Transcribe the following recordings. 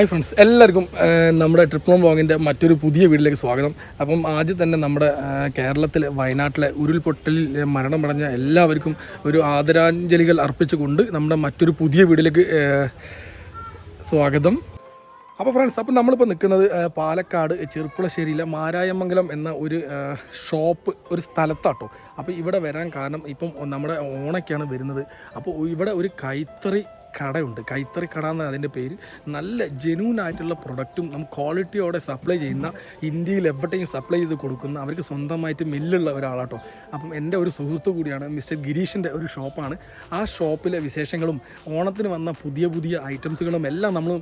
Hi friends എല്ലാവർക്കും നമ്മുടെ trip വ്ളോഗിന്റെ മറ്റൊരു പുതിയ വീട്ടിലേക്ക് സ്വാഗതം. അപ്പം ആദ്യം തന്നെ നമ്മുടെ കേരളത്തിലെ വയനാട്ടിലെ ഉരുൾപൊട്ടലിൽ മരണമടഞ്ഞ എല്ലാവർക്കും ഒരു ആദരാഞ്ജലികൾ അർപ്പിച്ചുകൊണ്ട് നമ്മുടെ മറ്റൊരു പുതിയ വീട്ടിലേക്ക് സ്വാഗതം. അപ്പോൾ ഫ്രണ്ട്സ് അപ്പം നമ്മളിപ്പോൾ നിൽക്കുന്നത് പാലക്കാട് ചെറുപ്പുളശ്ശേരിയിലെ മാരായമംഗലം എന്ന ഒരു ഷോപ്പ് ഒരു സ്ഥലത്താട്ടോ. അപ്പോൾ ഇവിടെ വരാൻ കാരണം ഇപ്പം നമ്മുടെ ഓണൊക്കെയാണ് വരുന്നത്. അപ്പോൾ ഇവിടെ ഒരു കൈത്തറി കടയുണ്ട്. കൈത്തറി കട എന്നാണ് അതിന്റെ പേര്. നല്ല ജെന്യൂൻ ആയിട്ടുള്ള പ്രൊഡക്റ്റും നമ്മൾ ക്വാളിറ്റിയോടെ സപ്ലൈ ചെയ്യുന്ന ഇന്ത്യയിൽ എവിടെയും സപ്ലൈ ചെയ്ത് കൊടുക്കുന്ന അവർക്ക് സ്വന്തമായിട്ട് മില്ലുള്ള ഒരാളാട്ടോ. അപ്പം എന്റെ ഒരു സുഹൃത്ത് കൂടിയാണ് മിസ്റ്റർ ഗിരീഷിന്റെ ഒരു ഷോപ്പാണ്. ആ ഷോപ്പിലെ വിശേഷങ്ങളും ഓണത്തിന് വന്ന പുതിയ പുതിയ ഐറ്റംസുകളും എല്ലാം നമ്മൾ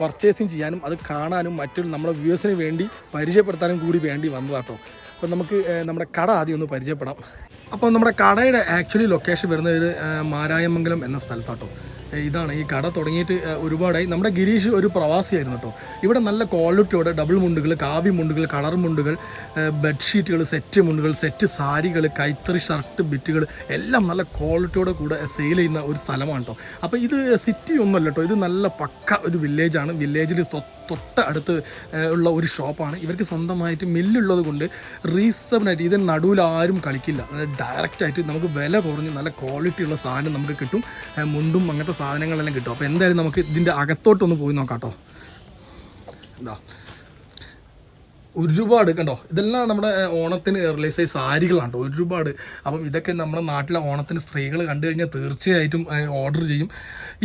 പർച്ചേസിങ് ചെയ്യാനും അത് കാണാനും മറ്റൊരു നമ്മുടെ വ്യൂവേഴ്സിന് വേണ്ടി പരിചയപ്പെടുത്താനും കൂടി വേണ്ടി വന്നതാട്ടോ. അപ്പോൾ നമുക്ക് നമ്മുടെ കട ആദ്യം ഒന്ന് പരിചയപ്പെടാം. അപ്പോൾ നമ്മുടെ കടയുടെ ആക്ച്വലി ലൊക്കേഷൻ വരുന്നത് മാരായമംഗലം എന്ന സ്ഥലത്താട്ടോ. ഇതാണ്. ഈ കട തുടങ്ങിയിട്ട് ഒരുപാടായി. നമ്മുടെ ഗിരീഷ് ഒരു പ്രവാസിയായിരുന്നു കേട്ടോ. ഇവിടെ നല്ല ക്വാളിറ്റിയോടെ ഡബിൾ മുണ്ടുകൾ കാവി മുണ്ടുകൾ കളർ മുണ്ടുകൾ ബെഡ്ഷീറ്റുകൾ സെറ്റ് മുണ്ടുകൾ സെറ്റ് സാരികൾ കൈത്തറി ഷർട്ട് ബിറ്റുകൾ എല്ലാം നല്ല ക്വാളിറ്റിയോടെ കൂടെ സെയിൽ ചെയ്യുന്ന ഒരു സ്ഥലമാണ് കേട്ടോ. അപ്പോൾ ഇത് സിറ്റി ഒന്നുമല്ല കേട്ടോ. ഇത് നല്ല പക്ക ഒരു വില്ലേജാണ്. വില്ലേജിൽ തൊട്ട് അടുത്ത് ഉള്ള ഒരു ഷോപ്പാണ്. ഇവർക്ക് സ്വന്തമായിട്ട് മില്ലുള്ളത് കൊണ്ട് റീസണബിളായിട്ട് ഇതിന് നടുവിൽ ആരും കളിക്കില്ല. ഡയറക്റ്റായിട്ട് നമുക്ക് വില കുറഞ്ഞ് നല്ല ക്വാളിറ്റിയുള്ള സാധനം നമുക്ക് കിട്ടും. മുണ്ടും അങ്ങനത്തെ സാധനങ്ങളെല്ലാം കിട്ടും. അപ്പോൾ എന്തായാലും നമുക്ക് ഇതിന്റെ അകത്തോട്ടൊന്ന് പോയി നോക്കാം കേട്ടോ. എന്താ ഒരുപാട് കണ്ടോ ഇതെല്ലാം നമ്മുടെ ഓണത്തിന് റിലീസ് ആയ സാരികളാണ് കേട്ടോ. ഒരുപാട്. അപ്പം ഇതൊക്കെ നമ്മുടെ നാട്ടിലെ ഓണത്തിന് സ്ത്രീകൾ കണ്ടു കഴിഞ്ഞാൽ തീർച്ചയായിട്ടും ഓർഡർ ചെയ്യും.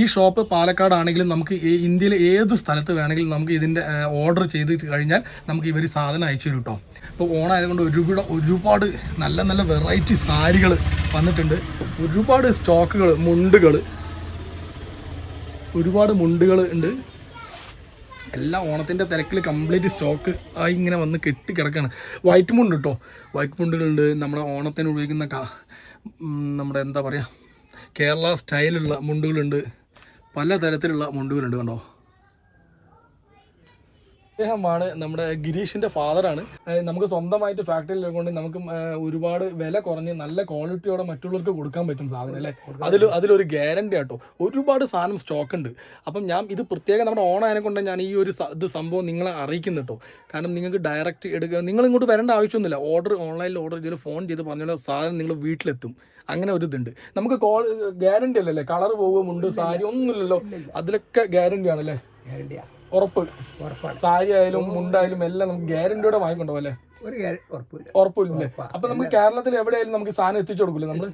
ഈ ഷോപ്പ് പാലക്കാടാണെങ്കിലും നമുക്ക് ഇന്ത്യയിലെ ഏത് സ്ഥലത്ത് വേണമെങ്കിലും നമുക്ക് ഇതിന്റെ ഓർഡർ ചെയ്ത് കഴിഞ്ഞാൽ നമുക്ക് ഇവർ സാധനം അയച്ചു തരും കേട്ടോ. ഇപ്പോൾ ഓണമായതുകൊണ്ട് ഒരുപാട് ഒരുപാട് നല്ല നല്ല വെറൈറ്റി സാരികൾ വന്നിട്ടുണ്ട്. ഒരുപാട് സ്റ്റോക്കുകൾ മുണ്ടുകൾ ഒരുപാട് മുണ്ടുകൾ ഉണ്ട്. എല്ലാം ഓണത്തിന്റെ തിരക്കിൽ കംപ്ലീറ്റ് സ്റ്റോക്ക് ആയി ഇങ്ങനെ വന്ന് കെട്ടി കിടക്കാണ്. വൈറ്റ് മുണ്ട് കേട്ടോ വൈറ്റ് മുണ്ടുകളുണ്ട് നമ്മുടെ ഓണത്തിന് ഉപയോഗിക്കുന്ന നമ്മുടെ എന്താ പറയുക കേരള സ്റ്റൈലുള്ള മുണ്ടുകളുണ്ട് പല തരത്തിലുള്ള മുണ്ടുകളുണ്ട് കണ്ടോ? അദ്ദേഹമാണ് നമ്മുടെ ഗിരീഷിന്റെ ഫാദറാണ്. നമുക്ക് സ്വന്തമായിട്ട് ഫാക്ടറിയിൽ കൊണ്ട് നമുക്ക് ഒരുപാട് വില കുറഞ്ഞ് നല്ല ക്വാളിറ്റിയോടെ മറ്റുള്ളവർക്ക് കൊടുക്കാൻ പറ്റും സാധനം അല്ലേ? അതിൽ അതിലൊരു ഗ്യാരണ്ടി ആട്ടോ. ഒരുപാട് സാധനം സ്റ്റോക്ക് ഉണ്ട്. അപ്പം ഞാൻ ഇത് പ്രത്യേകം നമ്മുടെ ഓൺ ആയതിനെ കൊണ്ട് ഞാൻ ഈ ഒരു ഇത് സംഭവം നിങ്ങളെ അറിയിക്കുന്നു കേട്ടോ കാരണം നിങ്ങൾക്ക് ഡയറക്റ്റ് എടുക്കുക നിങ്ങൾ ഇങ്ങോട്ട് വരേണ്ട ആവശ്യമൊന്നുമില്ല. ഓർഡർ ഓൺലൈനിൽ ഓർഡർ ചെയ്ത് ഫോൺ ചെയ്ത് പറഞ്ഞാൽ സാധനം നിങ്ങൾ വീട്ടിലെത്തും. അങ്ങനെ ഒരു ഇതുണ്ട്. നമുക്ക് കോൾ ഗ്യാരണ്ടി അല്ലല്ലേ? കളർ പോകുമുണ്ട് സാരി ഒന്നുമില്ലല്ലോ. അതിലൊക്കെ ഗ്യാരണ്ടി ആണല്ലേ? ഗ്യാരണ്ടിയാ ഉറപ്പ്. സാരി ആയാലും മുണ്ടായാലും എല്ലാം നമുക്ക് ഗ്യാരണ്ടിയോടെ വാങ്ങിക്കൊണ്ടോ അല്ലേ ഒരു ഉറപ്പില്ല. അപ്പൊ നമുക്ക് കേരളത്തിൽ എവിടെയായാലും നമുക്ക് സാധനം എത്തിച്ചു കൊടുക്കില്ല നമ്മൾ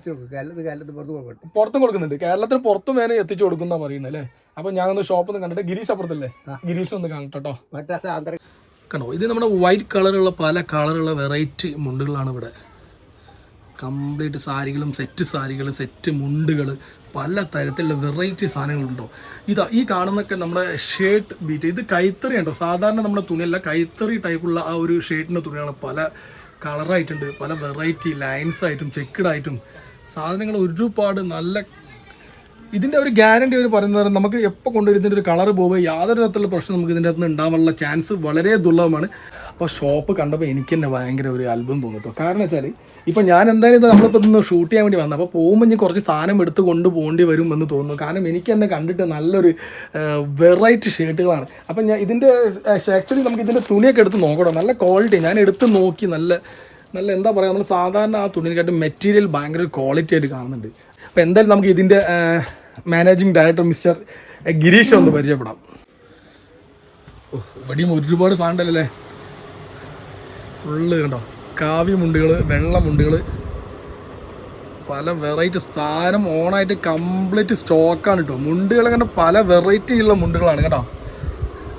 പുറത്ത് കൊടുക്കുന്നുണ്ട്. കേരളത്തിന് പുറത്തും വേറെ എത്തിച്ചു കൊടുക്കുന്ന പറയുന്നത് അല്ലേ? അപ്പൊ ഞാൻ ഒന്ന് ഷോപ്പ് ഒന്ന് കണ്ടിട്ട് ഗിരീഷ് അപ്പുറത്തല്ലേ? ഗിരീഷ് ഒന്ന് കാണട്ടോ കണ്ടോ? ഇത് നമ്മുടെ വൈറ്റ് കളറുള്ള പല കളറുള്ള വെറൈറ്റി മുണ്ടുകളാണ് ഇവിടെ. കംപ്ലീറ്റ് സാരികളും സെറ്റ് സാരികൾ സെറ്റ് മുണ്ടുകൾ പല തരത്തിലുള്ള വെറൈറ്റി സാധനങ്ങളുണ്ടോ? ഇതാ ഈ കാണുന്നൊക്കെ നമ്മുടെ ഷേർട്ട് ബീറ്റ് ഇത് കൈത്തറി ഉണ്ടോ സാധാരണ നമ്മുടെ തുണിയല്ല കൈത്തറി ടൈപ്പുള്ള ആ ഒരു ഷേർട്ടിന്റെ തുണിയാണ് പല കളറായിട്ടുണ്ട് പല വെറൈറ്റി ലൈൻസ് ആയിട്ടും ചെക്കഡ് ആയിട്ടും. സാധനങ്ങൾ ഒരുപാട് നല്ല ഇതിന്റെ ഒരു ഗ്യാരണ്ടി അവർ പറയുന്നത് നമുക്ക് എപ്പോൾ കൊണ്ടുവരും ഇതിന്റെ ഒരു കളർ പോവുക യാതൊരു തരത്തിലുള്ള പ്രശ്നം നമുക്ക് ഇതിന്റെ അകത്ത് ഉണ്ടാവാനുള്ള ചാൻസ് വളരെ ദുർലഭമാണ്. അപ്പോൾ ഷോപ്പ് കണ്ടപ്പോൾ എനിക്ക് തന്നെ ഭയങ്കര ഒരു അത്ഭുതം തോന്നി കേട്ടോ കാരണം വെച്ചാൽ ഇപ്പം ഞാൻ എന്തായാലും നമ്മളിപ്പോൾ ഇന്ന് ഷൂട്ട് ചെയ്യാൻ വേണ്ടി വന്നത്. അപ്പോൾ പോകുമ്പോൾ ഞാൻ കുറച്ച് സാധനം എടുത്ത് കൊണ്ട് പോകേണ്ടി വരും എന്ന് തോന്നുന്നു. കാരണം എനിക്ക് തന്നെ കണ്ടിട്ട് നല്ലൊരു വെറൈറ്റി ഷർട്ടുകളാണ് അപ്പം ഞാൻ ഇതിന്റെ ആക്ച്വലി നമുക്ക് ഇതിന്റെ തുണിയൊക്കെ എടുത്ത് നോക്കണം നല്ല ക്വാളിറ്റി ഞാൻ എടുത്ത് നോക്കി നല്ല നല്ല എന്താ പറയുക നമ്മൾ സാധാരണ ആ തുണിനെക്കാട്ടും മെറ്റീരിയൽ ഭയങ്കര ക്വാളിറ്റി ആയിട്ട് കാണുന്നുണ്ട്. അപ്പോൾ എന്തായാലും നമുക്ക് ഇതിന്റെ മാനേജിങ് ഡയറക്ടർ മിസ്റ്റർ ഗിരീഷ് ഒന്ന് പരിചയപ്പെടാം. ഓ ഇവിടെയും ഒരുപാട് സാധനം ഉണ്ടല്ലേ ഫുള്ള് കണ്ടോ? കാവ്യമുണ്ടുകൾ വെള്ളമുണ്ടുകൾ പല വെറൈറ്റി സാധനം ഓണായിട്ട് കംപ്ലീറ്റ് സ്റ്റോക്കാണ് കേട്ടോ മുണ്ടുകൾ കണ്ട പല വെറൈറ്റി ഉള്ള മുണ്ടുകളാണ് കേട്ടോ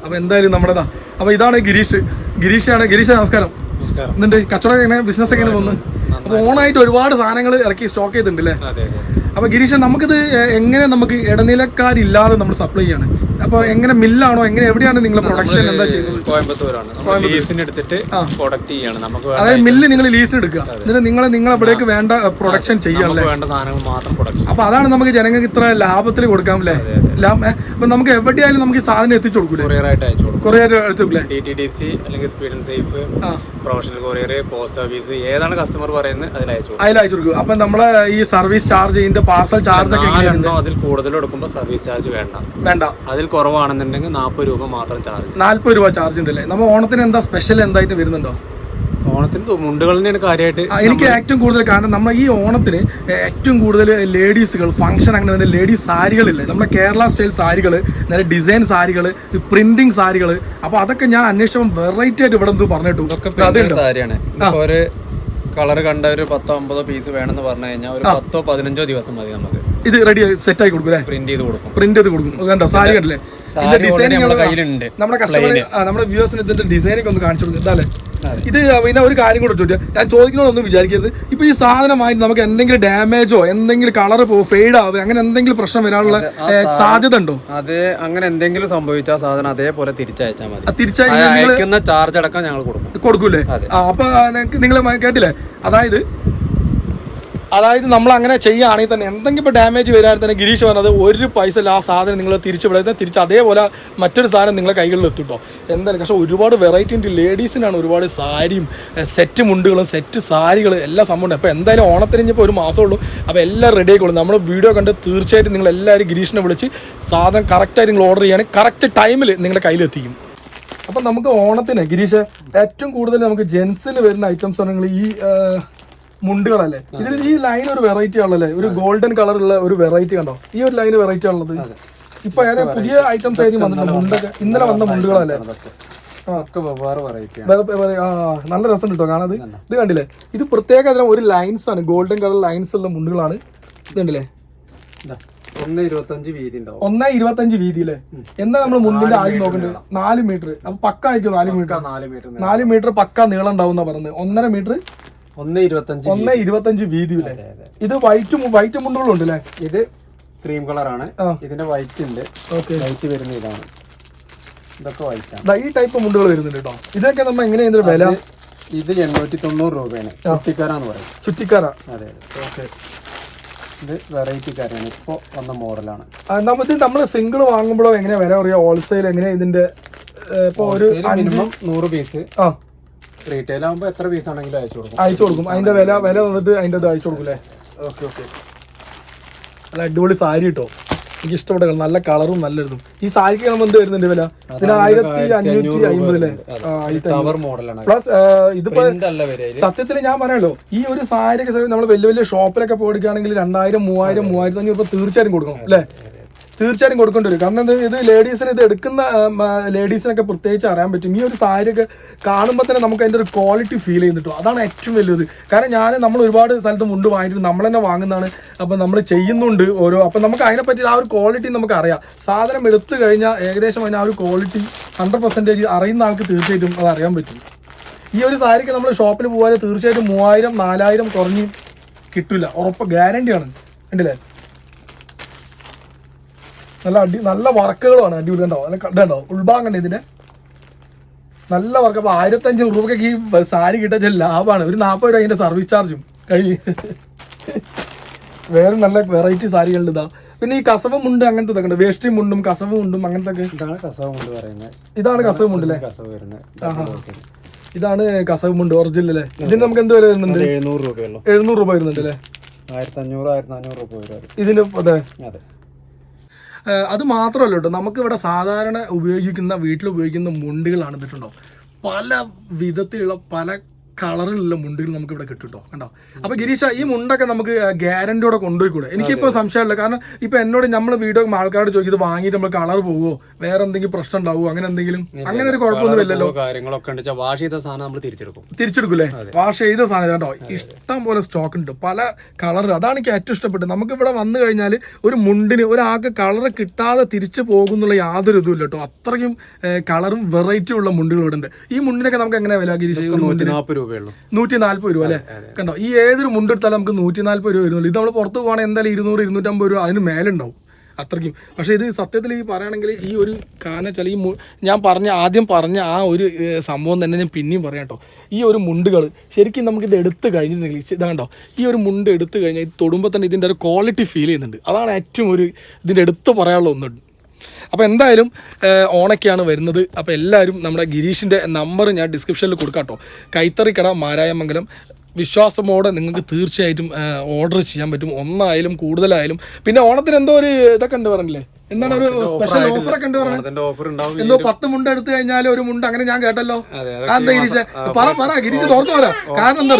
അപ്പോൾ എന്തായാലും നമ്മുടെതാ അപ്പോൾ ഇതാണ് ഗിരീഷ്. ഗിരീഷാണ് ഗിരീഷ് നമസ്കാരം. നമസ്കാരം. എന്നിട്ട് കച്ചവടം എങ്ങനെ? ബിസിനസ് എങ്ങനെ അപ്പൊ ഓണായിട്ട് ഒരുപാട് സാധനങ്ങൾ ഇറക്കി സ്റ്റോക്ക് ചെയ്തിട്ടുണ്ട് അല്ലേ അപ്പൊ ഗിരീഷൻ നമുക്കിത് എങ്ങനെ നമുക്ക് ഇടനിലക്കാരില്ലാതെ നമ്മൾ സപ്ലൈ ചെയ്യാണ്? അപ്പൊ എങ്ങനെ മില്ലാണോ എങ്ങനെ എവിടെയാണ് നിങ്ങൾ പ്രൊഡക്ഷൻ എന്താ ചെയ്യുന്നത്? കോയമ്പത്തൂരാണ്. ലീസിന് എടുത്തിട്ട് പ്രൊഡക്റ്റ് ചെയ്യാണ്. നമുക്ക് അതായത് മില്ല് നിങ്ങൾ ലീസിന് എടുക്കുക. എന്നിട്ട് നിങ്ങൾ നിങ്ങൾ അവിടേക്ക് വേണ്ട പ്രൊഡക്ഷൻ ചെയ്യാം നമുക്ക് വേണ്ട സാധനങ്ങൾ മാത്രം പ്രൊഡക്റ്റ് അപ്പൊ അതാണ് നമുക്ക് ജനങ്ങൾക്ക് ഇത്ര ലാഭത്തിൽ കൊടുക്കാം അല്ലേ? അപ്പൊ നമുക്ക് എവിടെയായാലും നമുക്ക് സാധനം എത്തിച്ചു കൊടുക്കൂലേ? കൊറിയർ ആയിട്ട് അയച്ചു കൊടുക്കും. കൊറിയർ എടുത്തുല്ലേ ഡി ടി ഡി സി അല്ലെങ്കിൽ speed and safe professional courier post office ഏതാണ് കസ്റ്റമർ പറയുന്നത് അതിൽ അയച്ചു കൊടുക്കും. അതിൽ അയച്ചു കൊടുക്കും. അപ്പൊ നമ്മളെ ഈ സർവീസ് ചാർജ് ഇതിന്റെ പാർസൽ ചാർജ് ഒക്കെ അതിൽ കൂടുതൽ എടുക്കുമ്പോൾ സർവീസ് ചാർജ് വേണ്ട. വേണ്ട. അതിൽ കുറവാണെന്നുണ്ടെങ്കിൽ നാൽപ്പത് രൂപ മാത്രം ചാർജ് നാല്പത് രൂപ ചാർജ് ഉണ്ടല്ലേ? നമ്മൾ ഓണത്തിന് എന്താ സ്പെഷ്യൽ എന്തായിട്ട് വരുന്നുണ്ടോ? ഓണത്തിന് മുണ്ടുകൾ തന്നെയാണ് കാര്യമായിട്ട് എനിക്ക് ഏറ്റവും കൂടുതൽ കാരണം നമ്മൾ ഈ ഓണത്തിന് ഏറ്റവും കൂടുതൽ ലേഡീസുകൾ ഫംഗ്ഷൻ അങ്ങനെ വരുന്ന ലേഡീസ് സാരികളില്ലേ? നമ്മുടെ കേരള സ്റ്റൈൽ സാരികൾ നല്ല ഡിസൈൻ സാരികൾ പ്രിന്റിങ് സാരികൾ അപ്പൊ അതൊക്കെ ഞാൻ അന്വേഷിച്ചപ്പോൾ വെറൈറ്റി ആയിട്ട് ഇവിടെ എന്തോ പറഞ്ഞിട്ടു. സാരിയാണ്. ഒരു കളർ കണ്ട ഒരു പത്തോ അമ്പതോ പീസ് വേണമെന്ന് പറഞ്ഞു കഴിഞ്ഞാൽ ഒരു പത്തോ പതിനഞ്ചോ ദിവസം മതി നമുക്ക്. ഇത് റെഡി സെറ്റ് ആയി കൊടുക്കും പ്രിന്റ് ചെയ്ത് കൊടുക്കും. പ്രിന്റ് ചെയ്ത് കൊടുക്കും. കണ്ടോ? സാരി കണ്ടില്ലേ? ഇതിന്റെ ഡിസൈനിങ് നമ്മുടെ കസ്റ്റമർ നമ്മുടെ വ്യൂവേഴ്സിന് ഇതിന്റെ ഡിസൈനിങ് ഒന്ന് കാണിച്ചു കൊടുക്കും. അല്ലേ ഇത് പിന്നെ ഒരു കാര്യം കൂടെ ചോദിച്ചാൽ ഞാൻ ചോദിക്കുന്നതൊന്നും വിചാരിക്കരുത്. ഇപ്പൊ ഈ സാധനമായി നമുക്ക് എന്തെങ്കിലും ഡാമേജോ എന്തെങ്കിലും കളർ പോ ഫെയ്ഡ് ആവുക അങ്ങനെ എന്തെങ്കിലും പ്രശ്നം വരാനുള്ള സാധ്യത ഉണ്ടോ? അതേ അങ്ങനെ എന്തെങ്കിലും സംഭവിച്ചാൽ സാധനം അതേപോലെ തിരിച്ചയച്ചാൽ മതി. അയക്കുന്ന ചാർജ് അടക്കം ഞങ്ങൾ കൊടുക്കും. കൊടുക്കൂലേ അപ്പൊ നിങ്ങൾ കേട്ടില്ലേ? അതായത് അതായത് നമ്മൾ അങ്ങനെ ചെയ്യുകയാണെങ്കിൽ തന്നെ എന്തെങ്കിലും ഇപ്പോൾ ഡാമേജ് വരാൻ തന്നെ ഗിരീഷ് പറഞ്ഞത് ഒരു പൈസ ആ സാധനം നിങ്ങൾ തിരിച്ചു തിരിച്ച് അതേപോലെ മറ്റൊരു സാധനം നിങ്ങളെ കൈകളിൽ എത്തുട്ടോ എന്തായാലും പക്ഷേ ഒരുപാട് വെറൈറ്റി ഉണ്ട്. ലേഡീസിനാണ് ഒരുപാട് സാരിയും സെറ്റ് മുണ്ടുകളും സെറ്റ് സാരികളും എല്ലാ സംഭവം ഉണ്ട്. അപ്പോൾ എന്തായാലും ഓണത്തിന് ഇനിയിപ്പോൾ ഒരു മാസം ഉള്ളൂ. അപ്പോൾ എല്ലാം റെഡി ആയിക്കോളും. നമ്മൾ വീഡിയോ കണ്ട് തീർച്ചയായിട്ടും നിങ്ങൾ എല്ലാവരും ഗിരീഷിനെ വിളിച്ച് സാധനം കറക്റ്റായിട്ട് നിങ്ങൾ ഓർഡർ ചെയ്യുകയാണെങ്കിൽ കറക്റ്റ് ടൈമിൽ നിങ്ങളുടെ കയ്യിലെത്തിക്കും അപ്പം നമുക്ക് ഓണത്തിന് ഗിരീഷ് ഏറ്റവും കൂടുതൽ നമുക്ക് ജെൻസിൽ വരുന്ന ഐറ്റംസ് ആണെങ്കിൽ ഈ മുണ്ടുകളല്ലേ? ഇതിൽ ഈ ലൈൻ ഒരു വെറൈറ്റി ആണല്ലേ? ഒരു ഗോൾഡൻ കളറുള്ള ഒരു വെറൈറ്റി കണ്ടോ? ഈ ഒരു ലൈൻ വെറൈറ്റി ആണുള്ളത്. ഇപ്പൊ ഏതാ പുതിയ ഐറ്റംസ് ആയിരിക്കും വന്നിട്ടുണ്ട്. മുണ്ടൊക്കെ ഇന്നലെ വന്ന മുണ്ടുകളല്ലേ? നല്ല രസം കിട്ടോ കാണാത് ഇത് കണ്ടില്ലേ? ഇത് പ്രത്യേക തരം ഒരു ലൈൻസ് ആണ്. ഗോൾഡൻ കളർ ലൈൻസ് ഉള്ള മുണ്ടുകളാണ്. ഇത് കണ്ടില്ലേ? ഒന്ന് ഇരുപത്തഞ്ച് വീതി ഒന്നേ ഇരുപത്തഞ്ച് അല്ലേ? എന്താ നമ്മൾ മുന്നിന്റെ ആദ്യം നോക്കണ്ടത് നാല് മീറ്റർ അപ്പൊ പക്ക ആയിരിക്കും നാല് മീറ്റർ നാല് മീറ്റർ നാല് മീറ്റർ പക്ക നീളം ഉണ്ടാവും പറഞ്ഞത്. ഒന്നര മീറ്റർ ഒന്ന് ഇരുപത്തഞ്ച് ഒന്നേ ഇരുപത്തഞ്ച്. ഇത് വൈറ്റ് വൈറ്റ് മുണ്ടുകളും ഉണ്ട് അല്ലേ ഇത് ക്രീം കളറാണ്. ഇതിന്റെ വൈറ്റ് ഉണ്ട്. വൈറ്റ് വരുന്ന ഇതാണ്. ഇതൊക്കെ വൈറ്റ് ആണ്. ഈ ടൈപ്പ് മുണ്ടുകൾ വരുന്നുണ്ട് കേട്ടോ ഇതൊക്കെ നമ്മൾ എങ്ങനെയാണ് വില? ഇത് എണ്ണൂറ്റി തൊണ്ണൂറ് രൂപയാണ് ചുറ്റിക്കാരാന്ന് പറയും. ചുറ്റിക്കാര? അതെ ഓക്കെ. ഇത് വെറൈറ്റി കാര്യമാണ് ഇപ്പൊ വന്ന മോഡലാണ് നമുക്ക് നമ്മൾ സിംഗിൾ വാങ്ങുമ്പോഴോ എങ്ങനെയാ വില പറയാ? ഹോൾസെയിൽ എങ്ങനെയാ ഇതിന്റെ ഏ, ഇപ്പൊ ഒരു മിനിമം നൂറ് പീസ് ആ. റീറ്റെയിൽ ആകുമ്പോൾ എത്ര പീസ് ആണെങ്കിലും അയച്ചു കൊടുക്കും. അയച്ചു കൊടുക്കും. അതിന്റെ വില വില വന്നിട്ട് അതിന്റെ ഇത് അയച്ചു കൊടുക്കും അല്ലേ? ഓക്കെ ഓക്കെ നല്ല അടിപൊളി സാരി കിട്ടോ. എനിക്ക് ഇഷ്ടപ്പെട്ട നല്ല കളറും നല്ലതും ഈ സാരിക്ക് നമ്മൾ എന്ത് വരുന്നുണ്ട് വില? ഇതിന് ആയിരത്തി അഞ്ഞൂറ്റി അമ്പതിലെ പ്ലസ് ഇതിപ്പോ അല്ല സത്യത്തിൽ ഞാൻ പറയാലോ ഈ ഒരു സാരിയൊക്കെ നമ്മൾ വലിയ വലിയ ഷോപ്പിലൊക്കെ പോയിക്കുകയാണെങ്കിൽ രണ്ടായിരം മൂവായിരം മൂവായിരത്തി അഞ്ഞൂറ് തീർച്ചയായും കൊടുക്കണം അല്ലേ? തീർച്ചയായും കൊടുക്കേണ്ടി വരും. കാരണം ഇത് ലേഡീസിന് ഇത് എടുക്കുന്ന ലേഡീസിനൊക്കെ പ്രത്യേകിച്ച് അറിയാൻ പറ്റും. ഈ ഒരു സാരിയൊക്കെ കാണുമ്പോൾ തന്നെ നമുക്ക് അതിന്റെ ഒരു ക്വാളിറ്റി ഫീൽ ചെയ്യുന്നുണ്ട് അതാണ് ഏറ്റവും വലിയത് കാരണം ഞാൻ നമ്മൾ ഒരുപാട് സ്ഥലത്ത് മുണ്ട് വാങ്ങിയിട്ട് നമ്മൾ തന്നെ വാങ്ങുന്നതാണ്. അപ്പം നമ്മൾ ചെയ്യുന്നുണ്ട് ഓരോ അപ്പം നമുക്ക് അതിനെപ്പറ്റി ആ ഒരു ക്വാളിറ്റി നമുക്ക് അറിയാം. സാധനം എടുത്തു കഴിഞ്ഞാൽ ഏകദേശം അതിന് ആ ഒരു ക്വാളിറ്റി ഹൺഡ്രഡ് പെർസെന്റേജ് അറിയുന്ന ആൾക്ക് തീർച്ചയായിട്ടും അത് അറിയാൻ പറ്റും. ഈ ഒരു സാരിക്ക് നമ്മൾ ഷോപ്പിൽ പോകാതെ തീർച്ചയായിട്ടും മൂവായിരം നാലായിരം കുറഞ്ഞ് കിട്ടില്ല ഉറപ്പ് ഗ്യാരണ്ടിയാണ് കണ്ടില്ലേ? നല്ല അടി നല്ല വർക്കുകളാണ് അടിപൊളി ഉണ്ടാവും നല്ല കണ്ടോ? ഉൾഭാഗം കണ്ടേ ഇതിന്റെ? നല്ല വർക്ക് അപ്പൊ ആയിരത്തഞ്ഞൂറ് രൂപയ്ക്ക് ഈ സാരി കിട്ടാൻ ലാഭമാണ്. ഒരു നാൽപ്പത് രൂപ അതിന്റെ സർവീസ് ചാർജും കഴിഞ്ഞ്. വേറെ നല്ല വെറൈറ്റി സാരികളുണ്ട് ഇതാ. പിന്നെ ഈ കസവ് മുണ്ട് അങ്ങനത്തെ ഇതൊക്കെ ഉണ്ട്. വേഷ്ടി മുണ്ടും കസവ് മുണ്ടും അങ്ങനത്തെ ഒക്കെ. ഇതാണ് കസവ് മുണ്ടല്ലേ പറയുന്നത്. ഇതാണ് കസവ് മുണ്ട് അല്ലേ? കസവ് വരുന്നത്. ഇതാണ് കസവ് മുണ്ട് ഒറിജിനൽ അല്ലേ? ഇതിന് നമുക്ക് എന്ത് വില വരുന്നുണ്ട്? എഴുന്നൂറ് രൂപ വരുന്നുണ്ട് അല്ലേ? ആയിരത്തി അഞ്ഞൂറ് ആയിരത്തി അഞ്ഞൂറ് രൂപ വരും. ഇതിന് അതെ. അത് മാത്രമല്ല കേട്ടോ നമുക്ക് ഇവിടെ സാധാരണ ഉപയോഗിക്കുന്ന വീട്ടിൽ ഉപയോഗിക്കുന്ന മുണ്ടുകളാണ് ഇതിട്ടുണ്ടോ പല വിധത്തിലുള്ള പല കളറിലുള്ള മുണ്ടുകൾ നമുക്ക് ഇവിടെ കിട്ടും കേട്ടോ കണ്ടോ? അപ്പൊ ഗിരീഷ ഈ മുണ്ടൊക്കെ നമുക്ക് ഗ്യാരണ്ടിയോടെ കൊണ്ടുപോയി കൊണ്ടുപോയിക്കൂടെ? എനിക്കിപ്പോ സംശയമില്ല കാരണം ഇപ്പൊ എന്നോട് നമ്മൾ വീഡിയോ ആൾക്കാരോട് ചോദിക്കും ഇത് വാങ്ങിയിട്ട് നമ്മൾ കളർ പോവോ? വേറെ എന്തെങ്കിലും പ്രശ്നം ഉണ്ടാവോ? അങ്ങനെ എന്തെങ്കിലും? അങ്ങനെ ഒരു കുഴപ്പമൊന്നും ഇല്ലല്ലോ. കാര്യങ്ങളൊക്കെ ഉണ്ട്. വാഷ് ചെയ്ത സാധനം നമ്മൾ തിരിച്ചെടുക്കും. തിരിച്ചെടുക്കൂലേ വാഷ് ചെയ്ത സാധനം കേട്ടോ ഇഷ്ടം പോലെ സ്റ്റോക്ക് ഉണ്ട്. പല കളർ അതാണ് എനിക്ക് ഏറ്റവും ഇഷ്ടപ്പെട്ടത്. നമുക്ക് ഇവിടെ വന്നു കഴിഞ്ഞാൽ ഒരു മുണ്ടിന് ഒരാൾക്ക് കളർ കിട്ടാതെ തിരിച്ചു പോകുന്നുള്ള യാതൊരു ഇതും ഇല്ല കേട്ടോ. അത്രയും കളറും വെറൈറ്റി ഉള്ള മുണ്ടുകൾ ഇവിടെ ഉണ്ട് ഈ മുണ്ടിനൊക്കെ നമുക്ക് എങ്ങനെ വില ഗിരീഷ് നൂറ്റി നാൽപ്പത് രൂപയുള്ളൂ. നൂറ്റി നാല്പത് രൂപ അല്ലേ? കണ്ടോ? ഈ ഏതൊരു മുണ്ടെടുത്താലും നമുക്ക് നൂറ്റി നാല്പത് രൂപ വരുന്നുള്ളൂ. ഇത് നമ്മൾ പുറത്ത് പോകുകയാണെങ്കിൽ എന്തായാലും ഇരുന്നൂറ് ഇരുന്നൂറ്റമ്പത് രൂപ അതിന് മേലുണ്ടാവും. അത്രയ്ക്കും. പക്ഷേ ഇത് സത്യത്തിൽ ഈ പറയുകയാണെങ്കിൽ ഈ ഒരു കാരണം വെച്ചാൽ ഈ ഞാൻ പറഞ്ഞ ആദ്യം പറഞ്ഞ ആ ഒരു സംഭവം തന്നെ ഞാൻ പിന്നെയും പറയാം കേട്ടോ. ഈ ഒരു മുണ്ടുകൾ ശരിക്കും നമുക്കിത് എടുത്ത് കഴിഞ്ഞിട്ടുണ്ടെങ്കിൽ ഇതാ കണ്ടോ? ഈ ഒരു മുണ്ട് എടുത്തു കഴിഞ്ഞാൽ ഇത് തൊടുമ്പോൾ തന്നെ ഇതിന്റെ ഒരു ക്വാളിറ്റി ഫീൽ ചെയ്യുന്നുണ്ട്. അതാണ് ഏറ്റവും ഒരു ഇതിന്റെ എടുത്ത് പറയാനുള്ള ഒന്നുണ്ട്. അപ്പോൾ എന്തായാലും ഓണൊക്കെയാണ് വരുന്നത്. അപ്പോൾ എല്ലാവരും നമ്മുടെ ഗിരീഷിന്റെ നമ്പർ ഞാൻ ഡിസ്ക്രിപ്ഷനിൽ കൊടുക്കാം കേട്ടോ കൈത്തറിക്കട മാരായമംഗലം. വിശ്വാസമോടെ നിങ്ങൾക്ക് തീർച്ചയായിട്ടും ഓർഡർ ചെയ്യാൻ പറ്റും. ഒന്നായാലും കൂടുതലായാലും. പിന്നെ ഓണത്തിന് എന്തോ ഒരു ഇതൊക്കെ ഉണ്ട് പറഞ്ഞില്ലേ? എന്താണ് ഒരു സ്പെഷ്യൽ ഓഫർ ഒക്കെ ഉണ്ട് പറഞ്ഞത് എന്തോ പത്ത് മുണ്ട് എടുത്തു കഴിഞ്ഞാൽ ഒരു മുണ്ട് അങ്ങനെ ഞാൻ കേട്ടല്ലോ. എന്താ ഗിരീഷ്? പറ പറ ഗിരീഷ് തോർത്തു പറ കാരണം എന്താ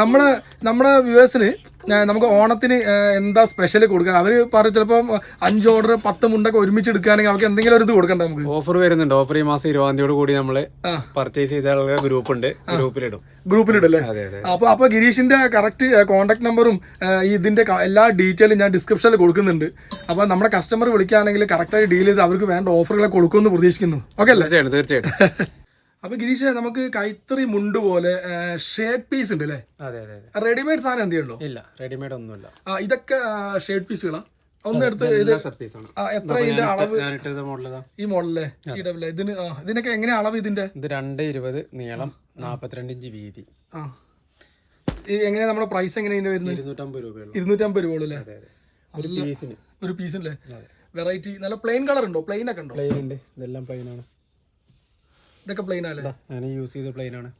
നമ്മുടെ നമ്മുടെ വ്യൂവേഴ്സിന് നമുക്ക് ഓണത്തിന് എന്താ സ്പെഷ്യൽ കൊടുക്കാൻ? അവർ പറയും ചിലപ്പോ അഞ്ച് ഓർഡർ പത്ത് മുണ്ടൊക്കെ ഒരുമിച്ച് എടുക്കുകയാണെങ്കിൽ അവർക്ക് എന്തെങ്കിലും ഒരു ഇത് കൊടുക്കണ്ട നമുക്ക്? ഓഫർ വരുന്നുണ്ട്. ഓഫർ ഈ മാസം ഇരുപതാം തീയതിയോട് കൂടി നമ്മൾ പർച്ചേസ് ചെയ്ത ഗ്രൂപ്പ് ഉണ്ട്. ഗ്രൂപ്പിലിടും ഗ്രൂപ്പിലിടല്ലേ ഗ്രൂപ്പിൽ ഇടല്ലേ അപ്പൊ അപ്പൊ ഗിരീഷിന്റെ കറക്റ്റ് കോൺടാക്ട് നമ്പറും ഇതിന്റെ എല്ലാ ഡീറ്റെയിലും ഞാൻ ഡിസ്ക്രിപ്ഷനിൽ കൊടുക്കുന്നുണ്ട്. അപ്പൊ നമ്മുടെ കസ്റ്റമർ വിളിക്കുകയാണെങ്കിൽ കറക്റ്റായി ഡീൽ ചെയ്ത് അവർക്ക് വേണ്ട ഓഫറുകളെ കൊടുക്കുമെന്ന് പ്രതീക്ഷിക്കുന്നു. ഓക്കെ അല്ലേ? തീർച്ചയായിട്ടും. അപ്പൊ ഗിരീഷ് നമുക്ക് കൈത്തറി മുണ്ട് പോലെ ഷേഡ് പീസ് ഉണ്ട് അല്ലേ അതെ അതെ. റെഡിമെയ്ഡ് സാധനം എന്തേ ചെയ്യണ്ടോ ഇല്ല റെഡിമെയ്ഡ് ഒന്നുമില്ല. ഇതൊക്കെ ഷേഡ് പീസുകളാ? ഒന്ന് എടുത്ത് ഇത് എത്ര ഇതിന്റെ അളവ്? ഈ മോഡലേ ഈ ഡബിൾ ഇതിന് ഇതിനൊക്കെ എങ്ങനെ അളവ് ഇതിന്റെ? ഇത് രണ്ട് ഇരുപത് നീളം നാപ്പത്തിരണ്ട് ഇഞ്ച് വീതി. ആ. എങ്ങനെ നമ്മുടെ പ്രൈസ് എങ്ങനെ ഇതിന്റെ വരുന്നത്? ഇരുന്നൂറ്റമ്പത് രൂപ ഇരുന്നൂറ്റമ്പത് രൂപ അല്ലേ? ഒരു പീസിന് ഒരു പീസ് വെറൈറ്റി നല്ല പ്ലെയിൻ കളർ ഉണ്ടോ? പ്ലെയിൻ ഒക്കെ ഉണ്ടോ? പ്ലെയിൻ ഉണ്ട്. ഇതെല്ലാം പ്ലെയിൻ ആണ്. ഇതൊക്കെ പ്ലെയിൻ ആണല്ലേ ഞാൻ യൂസ് ചെയ്ത പ്ലെയിൻ ആണ്.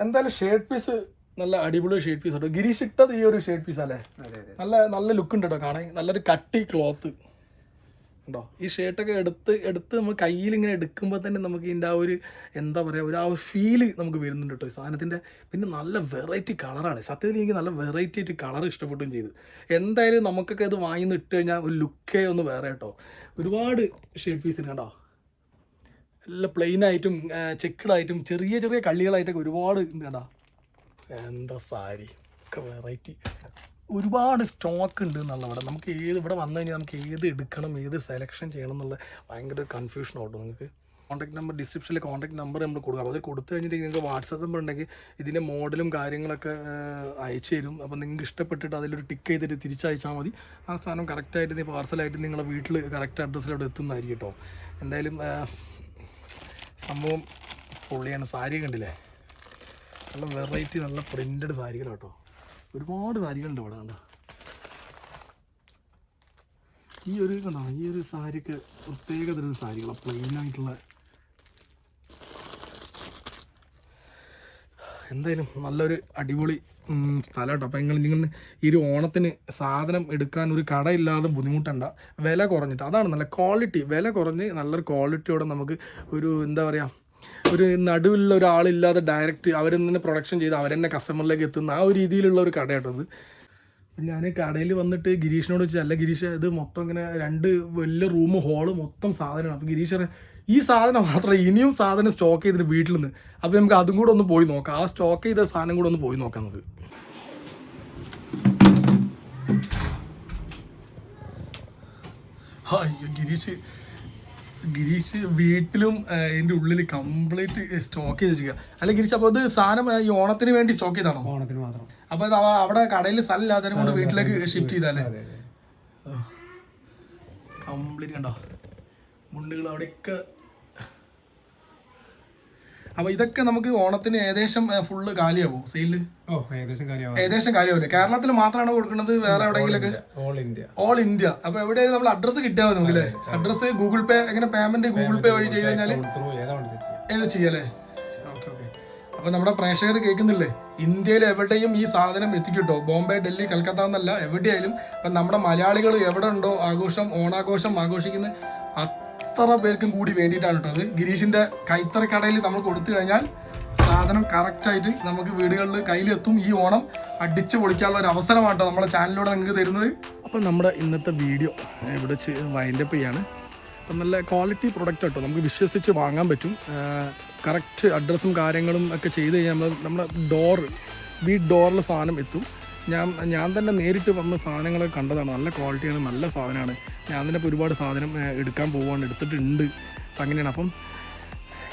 എന്തായാലും ഷേർട്ട് പീസ് നല്ല അടിപൊളി ഷേർട്ട് പീസ് കേട്ടോ ഗിരീഷ് ഇട്ടത് ഈ ഒരു ഷേർട്ട് പീസ് അല്ലേ നല്ല നല്ല ലുക്ക് ഉണ്ട് കേട്ടോ കാണാൻ. നല്ലൊരു കട്ടി ക്ലോത്ത് ഉണ്ടോ? ഈ ഷർട്ടൊക്കെ എടുത്ത് എടുത്ത് നമ്മൾ കയ്യിൽ ഇങ്ങനെ എടുക്കുമ്പോൾ തന്നെ നമുക്ക് ഇതിന്റെ ആ ഒരു എന്താ പറയുക ഒരു ആ ഒരു ഫീൽ നമുക്ക് വരുന്നുണ്ട് കേട്ടോ ഈ സാധനത്തിന്റെ പിന്നെ നല്ല വെറൈറ്റി കളറാണ് സത്യത്തിൽ എനിക്ക് നല്ല വെറൈറ്റി ആയിട്ട് കളർ ഇഷ്ടപ്പെട്ടും ചെയ്തു. എന്തായാലും നമുക്കൊക്കെ ഇത് വാങ്ങി നിന്ന് ഇട്ട് കഴിഞ്ഞാൽ ഒരു ലുക്കേ ഒന്ന് വേറെ കേട്ടോ ഒരുപാട് ഷേർട്ട് പീസിന് കണ്ടോ? എല്ലാം പ്ലെയിൻ ആയിട്ടും ചെക്കഡ് ആയിട്ടും ചെറിയ ചെറിയ കള്ളികളായിട്ടൊക്കെ ഒരുപാട് ഉണ്ട് എന്താ സാരി? ഒക്കെ വെറൈറ്റി ഒരുപാട് സ്റ്റോക്ക് ഉണ്ട് എന്നുള്ള ഇവിടെ നമുക്ക് ഏത് ഇവിടെ വന്നു കഴിഞ്ഞാൽ നമുക്ക് ഏത് എടുക്കണം ഏത് സെലക്ഷൻ ചെയ്യണം എന്നുള്ള ഭയങ്കര കൺഫ്യൂഷൻ ആവും നിങ്ങൾക്ക് കോൺടാക്ട് നമ്പർ ഡിസ്ക്രിപ്ഷനിൽ കോൺടാക്ട് നമ്പർ നമ്മൾ കൊടുക്കാം അത് കൊടുത്തു കഴിഞ്ഞിട്ട് നിങ്ങൾക്ക് വാട്സപ്പ് നമ്പർ ഉണ്ടെങ്കിൽ ഇതിന്റെ മോഡലും കാര്യങ്ങളൊക്കെ അയച്ചു തരും. അപ്പോൾ നിങ്ങൾക്ക് ഇഷ്ടപ്പെട്ടിട്ട് അതിലൊരു ടിക്ക് ചെയ്തിട്ട് തിരിച്ചയച്ചാൽ മതി. ആ സാധനം കറക്റ്റായിട്ട് പാർസലായിട്ട് നിങ്ങളുടെ വീട്ടിൽ കറക്റ്റ് അഡ്രസ്സിൽ അവിടെ എത്തുന്നതായിരിക്കും കേട്ടോ. എന്തായാലും സംഭവം പൊള്ളിയാണ്. സാരി കണ്ടില്ലേ? നല്ല വെറൈറ്റി നല്ല പ്രിന്റഡ് സാരികൾ കേട്ടോ ഒരുപാട് സാരികളുണ്ട് ഇവിടെ കണ്ടോ? ഈ ഒരു കണ്ടോ? ഈ ഒരു സാരിക്ക് പ്രത്യേക തരം സാരികളാണ് പ്ലെയിൻ എന്തായാലും നല്ലൊരു അടിപൊളി സ്ഥലം കേട്ടോ അപ്പം നിങ്ങൾ നിങ്ങൾ ഈ ഒരു ഓണത്തിന് സാധനം എടുക്കാൻ ഒരു കടയില്ലാതെ ബുദ്ധിമുട്ടണ്ട. വില കുറഞ്ഞിട്ട് അതാണ് നല്ല ക്വാളിറ്റി വില കുറഞ്ഞ് നല്ലൊരു ക്വാളിറ്റിയോടെ നമുക്ക് ഒരു എന്താ പറയുക ഒരു നടുവിലുള്ള ഒരാളില്ലാതെ ഡയറക്റ്റ് അവർ തന്നെ പ്രൊഡക്ഷൻ ചെയ്ത് അവരെന്നെ കസ്റ്റമറിലേക്ക് എത്തുന്ന ആ ഒരു രീതിയിലുള്ള ഒരു കട കേട്ടോ ഇത് ഞാൻ കടയിൽ വന്നിട്ട് ഗിരീഷിനോട് ചോദിച്ചാൽ അല്ല ഗിരീഷ് ഇത് മൊത്തം ഇങ്ങനെ രണ്ട് വലിയ റൂം ഹോൾ മൊത്തം സാധനമാണ്. അപ്പോൾ ഗിരീഷ് ഈ സാധനം മാത്രമേ ഇനിയും സാധനം സ്റ്റോക്ക് ചെയ്തിട്ട് വീട്ടിൽ നിന്ന്. അപ്പോൾ നമുക്ക് അതും കൂടെ ഒന്ന് പോയി നോക്കാം. ആ സ്റ്റോക്ക് ചെയ്ത സാധനം കൂടെ ഒന്ന് പോയി നോക്കാം നമുക്ക്. അയ്യോ ഗിരീഷ്. ഗിരീഷ് വീട്ടിലും ഇതിന്റെ ഉള്ളിൽ കംപ്ലീറ്റ് സ്റ്റോക്ക് ചെയ്ത് വെച്ചിരിക്കുക അല്ല ഗിരീഷ് അപ്പോൾ ഇത് സാധനം ഈ ഓണത്തിന് വേണ്ടി സ്റ്റോക്ക് ചെയ്താണോ? ഓണത്തിന് മാത്രം. അപ്പോൾ ഇത് അവിടെ കടയിൽ സ്ഥലം ഇല്ലാത്തതിനെ കൊണ്ട് വീട്ടിലേക്ക് ഷിഫ്റ്റ് ചെയ്തല്ലേ അതെ കംപ്ലീറ്റ് കണ്ടോ? മുണ്ടുകൾ അവിടെയൊക്കെ. അപ്പൊ ഇതൊക്കെ നമുക്ക് ഓണത്തിന് ഏകദേശം ഫുള്ള് കാലിയാവോ? സെയിൽ ഓ ഏകദേശം കാലിയാവില്ല കേരളത്തിൽ മാത്രമാണ് കൊടുക്കുന്നത്? വേറെ എവിടെയെങ്കിലും ഓൾ ഇന്ത്യ ഓൾ ഇന്ത്യ അപ്പൊ എവിടെയായാലും നമ്മൾ അഡ്രസ് കിട്ടിയാൽ മതി നമുക്ക് അല്ലേ? അഡ്രസ്സ് ഗൂഗിൾ പേ എങ്ങനെ പേയ്മെന്റ് ഗൂഗിൾ പേ വഴി ചെയ്ത് കഴിഞ്ഞാൽ ഏത് ചെയ്യല്ലേ ഓക്കെ ഓക്കെ അപ്പൊ നമ്മുടെ പ്രേക്ഷകർ കേൾക്കുന്നില്ലേ? ഇന്ത്യയിൽ എവിടെയും ഈ സാധനം എത്തിക്കിട്ടോ? ബോംബെ ഡൽഹി കൽക്കത്ത എന്നല്ല എവിടെയായാലും. അപ്പൊ നമ്മുടെ മലയാളികൾ എവിടെ ഉണ്ടോ? ആഘോഷം ഓണാഘോഷം ആഘോഷിക്കുന്ന അത്ര പേർക്കും കൂടി വേണ്ടിയിട്ടാണ് കേട്ടോ അത്. ഗിരീഷിന്റെ കൈത്തറ കടയിൽ നമ്മൾ കൊടുത്തു കഴിഞ്ഞാൽ സാധനം കറക്റ്റായിട്ട് നമുക്ക് വീടുകളിൽ കയ്യിലെത്തും. ഈ ഓണം അടിച്ചു പൊളിക്കാനുള്ള ഒരു അവസരമാട്ടോ നമ്മുടെ ചാനലിലൂടെ നിങ്ങൾക്ക് തരുന്നത്. അപ്പം നമ്മുടെ ഇന്നത്തെ വീഡിയോ ഇവിടെ വൈൻഡപ്പ് ചെയ്യാണ്. അപ്പം നല്ല ക്വാളിറ്റി പ്രൊഡക്റ്റ് കേട്ടോ നമുക്ക് വിശ്വസിച്ച് വാങ്ങാൻ പറ്റും. കറക്റ്റ് അഡ്രസ്സും കാര്യങ്ങളും ഒക്കെ ചെയ്ത് കഴിഞ്ഞാൽ നമ്മൾ നമ്മുടെ ഡോറ് വീട് ഡോറിൽ സാധനം എത്തും. ഞാൻ ഞാൻ തന്നെ നേരിട്ട് വന്ന സാധനങ്ങളൊക്കെ കണ്ടതാണ്. നല്ല ക്വാളിറ്റിയാണ് നല്ല സാധനമാണ്. ഞാൻ തന്നെ ഒരുപാട് സാധനം എടുക്കാൻ പോവാണ് എടുത്തിട്ടുണ്ട്. അങ്ങനെയാണ്. അപ്പം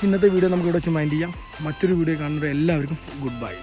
ഇന്നത്തെ വീഡിയോ നമുക്ക് ഇവിടെ വെച്ച് മൈൻഡ് ചെയ്യാം. മറ്റൊരു വീഡിയോ കാണുന്നവരെ എല്ലാവർക്കും ഗുഡ് ബൈ